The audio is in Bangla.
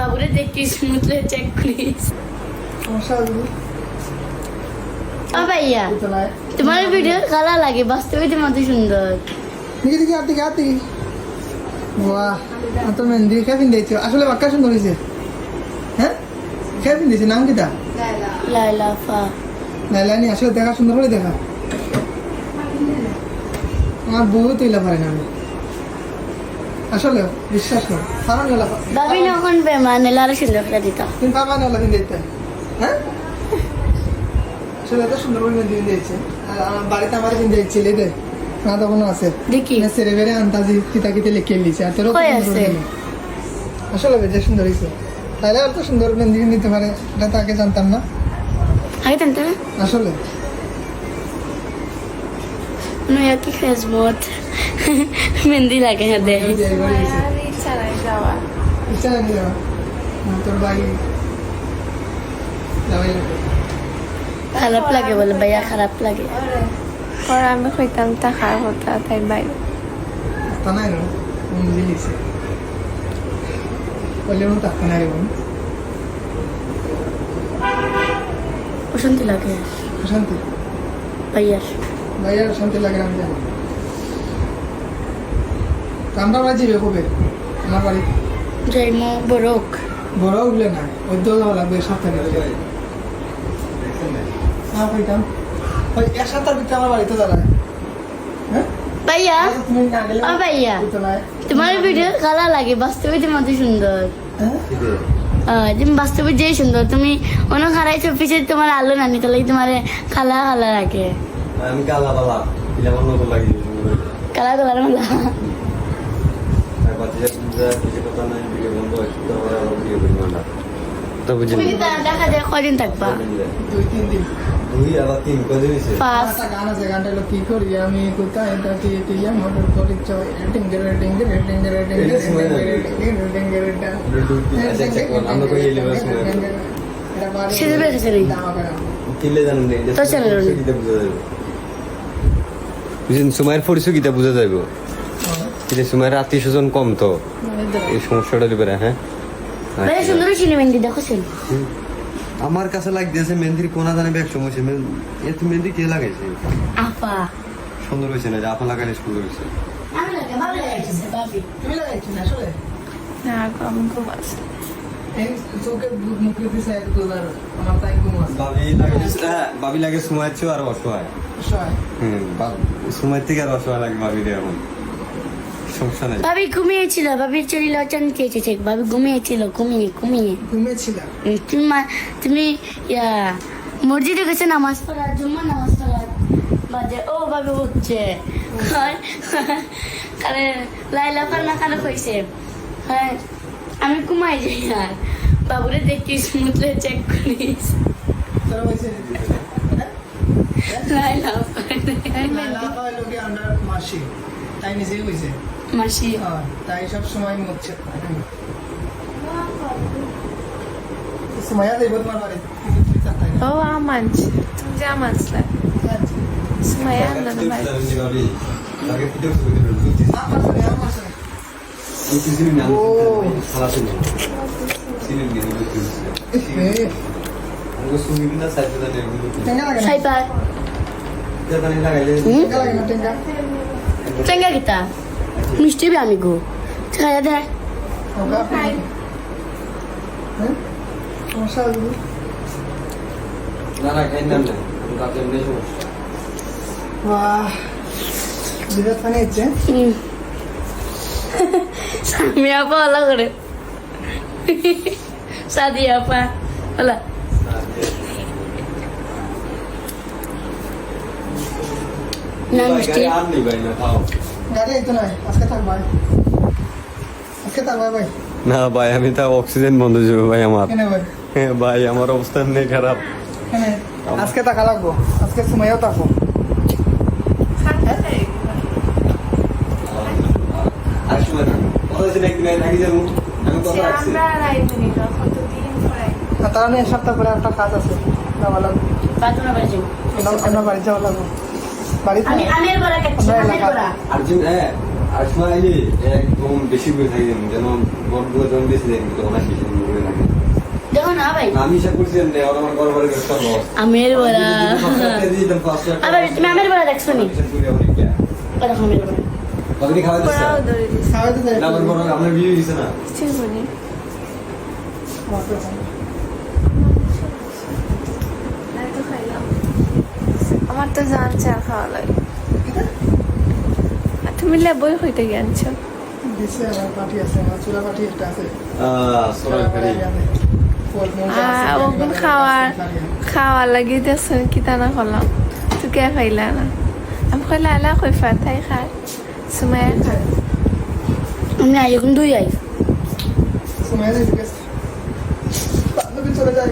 বাবুরে দেখি স্মুথলে চেক ও ভাইয়া তো নাই। তোমার ভিডিও কালা লাগে বাস্তবে তোমার সুন্দর। দেখি দেখি আর বাহ এত মেহেন্দি খেয়ে পিন্ধাইছো আসলে বাক্কা সুন্দর হয়েছে। হ্যাঁ? খেয়ে নাম কিটা লাইলা ফা। লাইলানি আসলে দেখা সুন্দর করে দেখা। আমার বউ তৈলা পারে না। আমি আসলে বিশ্বাস কর নেলা বাবি নখন আরও সুন্দর করে দিত। তুমি পাবা নেলা পিন্ধাইতে হ্যাঁ? আসলে সুন্দর করে আমার বাড়িতে আমার পিন্ধাইছিল রে না তখনও আছে। দেখি সেরে বেড়ে আন্তাজি কিতা কিতে লিখে লিছে আর। আসলে বেজে সুন্দর হয়েছে তাইলে আর তো সুন্দর মেহেন্দি নিতে পারে এটা তো আগে জানতাম না। আগে জানতে না। আসলে। নয়া কি খেজমত মেহেন্দি লাগে হ্যাঁ দে ইচ্ছা নাকি যাওয়া না, তোর বাড়ি যাওয়াই লাগবে। খারাপ লাগে বলে ভাইয়া খারাপ লাগে পরে আমি কইতাম টাকার কথা তাই বাইরে তা নাই না নিজে লিখছে বললে মতো টাকা নাই বোন অশান্তি লাগে শান্তি ভাইয়ার ভাইয়ার শান্তি লাগে আমি জানি আমরা যাবে কবে? আমার বাড়ি। বড় উঠলে না ওই দোল লাগবে সপ্তাহে হ্যাঁ কইতাম ওই এক সপ্তাহের ভিতরে আমার বাড়িতে দাঁড়ায়। হ্যাঁ? ভাইয়া? তুমি না গেলে ও ভাইয়া। তোমার ভিডিও কালা লাগে বাস্তবে তোমার সুন্দর। হ্যাঁ? আহ, তুমি বাস্তবে যে সুন্দর। তুমি অন্য খারাইছো পিছে তোমার আলো নানি তাহলে তোমার কালা কালা লাগে। আমি কালা বালা দিলাম অন্য তো লাগিয়ে কালা দেখা যায় কদিন থাকবা? দুই তিন দিন। দুই আবার তিন পাঁচ। গান আছে গানটা হলো কি করি আমি কোথায় না। বোঝা সময়ের পরিচয় কিতা বোঝা যাইব। কিন্তু সময়ের আত্মীয় স্বজন কম তো। এই সমস্যাটা লিবে হ্যাঁ? সুন্দর ছিল মেহেন্দি দেখছেন? আমার কাছে লাগতেছে মেহেন্দির কোনা জানে ব্যাগ সমস্যা এত মেহেন্দি কে লাগাইছে? আপা। সুন্দর হয়েছে না যে আপা লাগালে সুন্দর হয়েছে আমি লাগে ভালো লাগছে ভাবি তুমি লাগাইছি না আসলে? না আমি খুব আছে। বাবি লাগে বাবি লাগে সময়ের চেয়েও আরও অসহায়। সহায় হুম বা- সময়ের থেকে আর অসহায় লাগে বাবি এখন সমস্যা নাই। ভাবি ঘুমিয়েছিল ভাবির শরীর অচান চেয়েছে ভাবি ঘুমিয়েছিল ঘুমিয়ে ঘুমিয়ে। ঘুমিয়েছিলাম। তুমি তুমি ইয়া, মসজিদে গেছে নামাজ পড়ার জুম্মা নামাজ পড়ার বাজে ও ভাবে উঠছে। কারণ লাইলা পান্না কানে কইছে হ্যাঁ আমি ঘুমাই যাই আর বাবুরে দেখি স্মুথলে চেক করিস। তাই নিজেই হয়েছে মাসি। হ্যাঁ, তাই সব সময় মরছে ও আমাঞ্চ যে আমাঞ্চলা সুমাইয়া আন্দোলন বাড়ি টেঙ্গা চেঙ্গা কিতা মিষ্টি বি আমি গো খাইয়া দে ওগা না না খাই নাম নাই আমি রাতে এমনি সমস্যা বাহ বিরাট পানি হচ্ছে হুম। আমি আপা হলা করে সাদি আপা হলা না মিষ্টি আর নেই ভাই না খাও গাড়ি এই তো নয় আজকে থাক ভাই আজকে থাক ভাই ভাই না ভাই আমি তা অক্সিজেন বন্ধ যাবে ভাই আমার কেন ভাই হ্যাঁ ভাই আমার অবস্থা নেই খারাপ কেন আজকে টাকা লাগবো আজকে সময়ও থাকব সময় না। কথা আছে নাকি নাই যাব আমি কথা রাখছি। পরে। আর তারা নিয়ে সপ্তাহ করে একটা কাজ আছে যাওয়া লাগবে? আমরা- আমরা বাড়ি যাওয়া লাগবো। বাড়িতে? আমরা আমের এলাকা- বড়া আর জিম হ্যাঁ একদম বেশি করে থাকি যেন বন্ধুকে যখন বেশি দেখি তখন আর বেশি করে থাকে। যে আমের বড়া আবার তুমি আমের বড়া দেখছ নি? আমের বড়া বাকি খাওয়া দিচ্ছে? খাওয়াইতে যাই না আমার বড় আপনার বিয়ে গেছে না? চিনি আমার তো জান চা খাওয়া লাগে। তুমি লেবই হইতে ওগুন খাওয়ার খাওয়ার লাগি দেখছেন কি তা না করলাম তুই কে খাইলা না। আমি খাইলা আলা কই ফাতাই খাই। সুমাইয়া খাই আমি আই এখন দুই আই। সময় চলে যায়